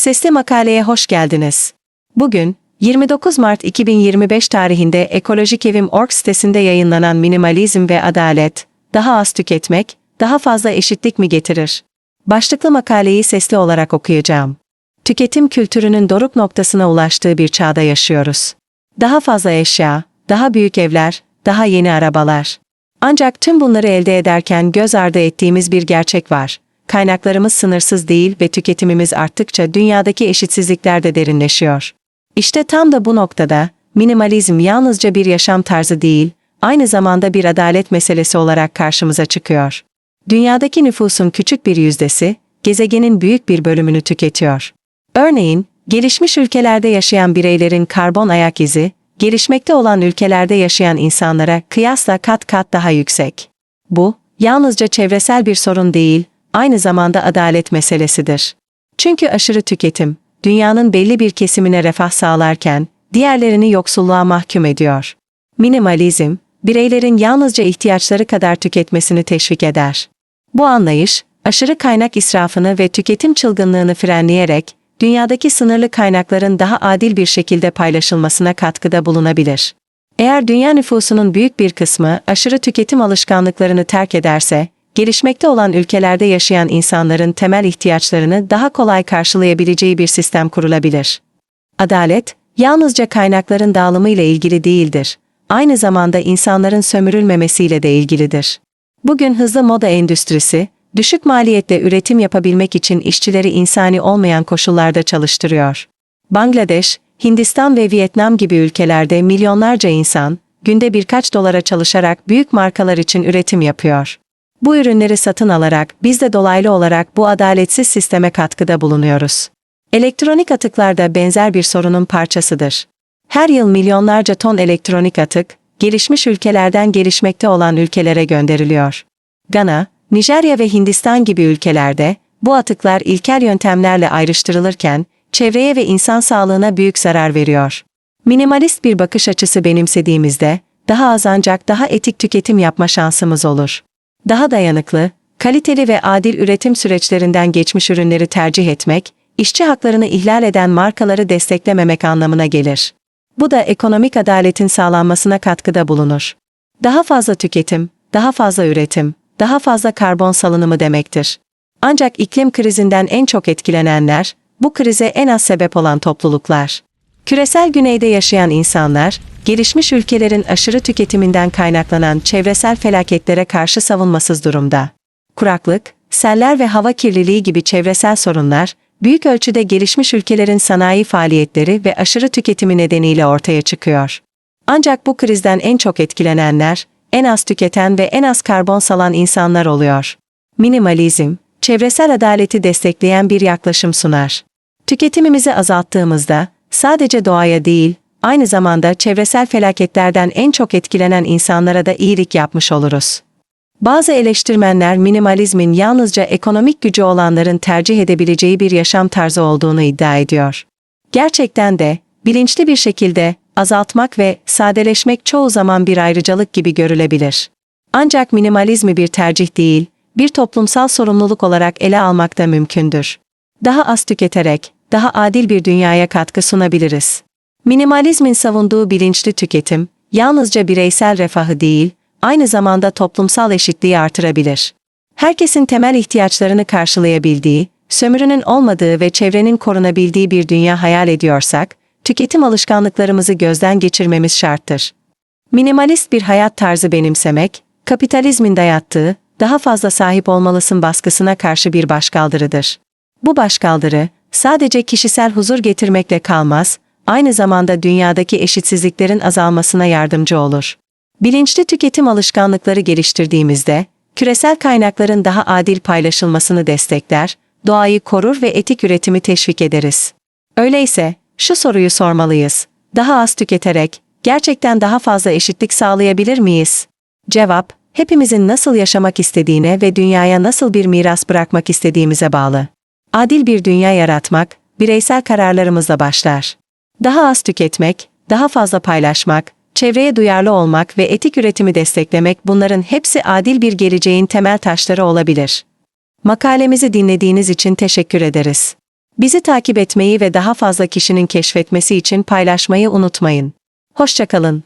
Sesli makaleye hoş geldiniz. Bugün, 29 Mart 2025 tarihinde Ekolojik Evim Org sitesinde yayınlanan Minimalizm ve Adalet, daha az tüketmek, daha fazla eşitlik mi getirir? Başlıklı makaleyi sesli olarak okuyacağım. Tüketim kültürünün doruk noktasına ulaştığı bir çağda yaşıyoruz. Daha fazla eşya, daha büyük evler, daha yeni arabalar. Ancak tüm bunları elde ederken göz ardı ettiğimiz bir gerçek var. Kaynaklarımız sınırsız değil ve tüketimimiz arttıkça dünyadaki eşitsizlikler de derinleşiyor. İşte tam da bu noktada minimalizm yalnızca bir yaşam tarzı değil, aynı zamanda bir adalet meselesi olarak karşımıza çıkıyor. Dünyadaki nüfusun küçük bir yüzdesi, gezegenin büyük bir bölümünü tüketiyor. Örneğin, gelişmiş ülkelerde yaşayan bireylerin karbon ayak izi, gelişmekte olan ülkelerde yaşayan insanlara kıyasla kat kat daha yüksek. Bu, yalnızca çevresel bir sorun değil, aynı zamanda adalet meselesidir. Çünkü aşırı tüketim, dünyanın belli bir kesimine refah sağlarken, diğerlerini yoksulluğa mahkum ediyor. Minimalizm, bireylerin yalnızca ihtiyaçları kadar tüketmesini teşvik eder. Bu anlayış, aşırı kaynak israfını ve tüketim çılgınlığını frenleyerek, dünyadaki sınırlı kaynakların daha adil bir şekilde paylaşılmasına katkıda bulunabilir. Eğer dünya nüfusunun büyük bir kısmı aşırı tüketim alışkanlıklarını terk ederse, gelişmekte olan ülkelerde yaşayan insanların temel ihtiyaçlarını daha kolay karşılayabileceği bir sistem kurulabilir. Adalet, yalnızca kaynakların dağılımı ile ilgili değildir. Aynı zamanda insanların sömürülmemesiyle de ilgilidir. Bugün hızlı moda endüstrisi, düşük maliyetle üretim yapabilmek için işçileri insani olmayan koşullarda çalıştırıyor. Bangladeş, Hindistan ve Vietnam gibi ülkelerde milyonlarca insan, günde birkaç dolara çalışarak büyük markalar için üretim yapıyor. Bu ürünleri satın alarak biz de dolaylı olarak bu adaletsiz sisteme katkıda bulunuyoruz. Elektronik atıklar da benzer bir sorunun parçasıdır. Her yıl milyonlarca ton elektronik atık, gelişmiş ülkelerden gelişmekte olan ülkelere gönderiliyor. Gana, Nijerya ve Hindistan gibi ülkelerde bu atıklar ilkel yöntemlerle ayrıştırılırken çevreye ve insan sağlığına büyük zarar veriyor. Minimalist bir bakış açısı benimsediğimizde daha az ancak daha etik tüketim yapma şansımız olur. Daha dayanıklı, kaliteli ve adil üretim süreçlerinden geçmiş ürünleri tercih etmek, işçi haklarını ihlal eden markaları desteklememek anlamına gelir. Bu da ekonomik adaletin sağlanmasına katkıda bulunur. Daha fazla tüketim, daha fazla üretim, daha fazla karbon salınımı demektir. Ancak iklim krizinden en çok etkilenenler, bu krize en az sebep olan topluluklar. Küresel güneyde yaşayan insanlar, gelişmiş ülkelerin aşırı tüketiminden kaynaklanan çevresel felaketlere karşı savunmasız durumda. Kuraklık, seller ve hava kirliliği gibi çevresel sorunlar, büyük ölçüde gelişmiş ülkelerin sanayi faaliyetleri ve aşırı tüketimi nedeniyle ortaya çıkıyor. Ancak bu krizden en çok etkilenenler, en az tüketen ve en az karbon salan insanlar oluyor. Minimalizm, çevresel adaleti destekleyen bir yaklaşım sunar. Tüketimimizi azalttığımızda, sadece doğaya değil, aynı zamanda çevresel felaketlerden en çok etkilenen insanlara da iyilik yapmış oluruz. Bazı eleştirmenler minimalizmin yalnızca ekonomik gücü olanların tercih edebileceği bir yaşam tarzı olduğunu iddia ediyor. Gerçekten de, bilinçli bir şekilde, azaltmak ve sadeleşmek çoğu zaman bir ayrıcalık gibi görülebilir. Ancak minimalizmi bir tercih değil, bir toplumsal sorumluluk olarak ele almak da mümkündür. Daha az tüketerek, daha adil bir dünyaya katkı sunabiliriz. Minimalizmin savunduğu bilinçli tüketim, yalnızca bireysel refahı değil, aynı zamanda toplumsal eşitliği artırabilir. Herkesin temel ihtiyaçlarını karşılayabildiği, sömürünün olmadığı ve çevrenin korunabildiği bir dünya hayal ediyorsak, tüketim alışkanlıklarımızı gözden geçirmemiz şarttır. Minimalist bir hayat tarzı benimsemek, kapitalizmin dayattığı, daha fazla sahip olmalısın baskısına karşı bir başkaldırıdır. Bu başkaldırı, sadece kişisel huzur getirmekle kalmaz, aynı zamanda dünyadaki eşitsizliklerin azalmasına yardımcı olur. Bilinçli tüketim alışkanlıkları geliştirdiğimizde, küresel kaynakların daha adil paylaşılmasını destekler, doğayı korur ve etik üretimi teşvik ederiz. Öyleyse, şu soruyu sormalıyız. Daha az tüketerek, gerçekten daha fazla eşitlik sağlayabilir miyiz? Cevap, hepimizin nasıl yaşamak istediğine ve dünyaya nasıl bir miras bırakmak istediğimize bağlı. Adil bir dünya yaratmak, bireysel kararlarımızla başlar. Daha az tüketmek, daha fazla paylaşmak, çevreye duyarlı olmak ve etik üretimi desteklemek bunların hepsi adil bir geleceğin temel taşları olabilir. Makalemizi dinlediğiniz için teşekkür ederiz. Bizi takip etmeyi ve daha fazla kişinin keşfetmesi için paylaşmayı unutmayın. Hoşçakalın.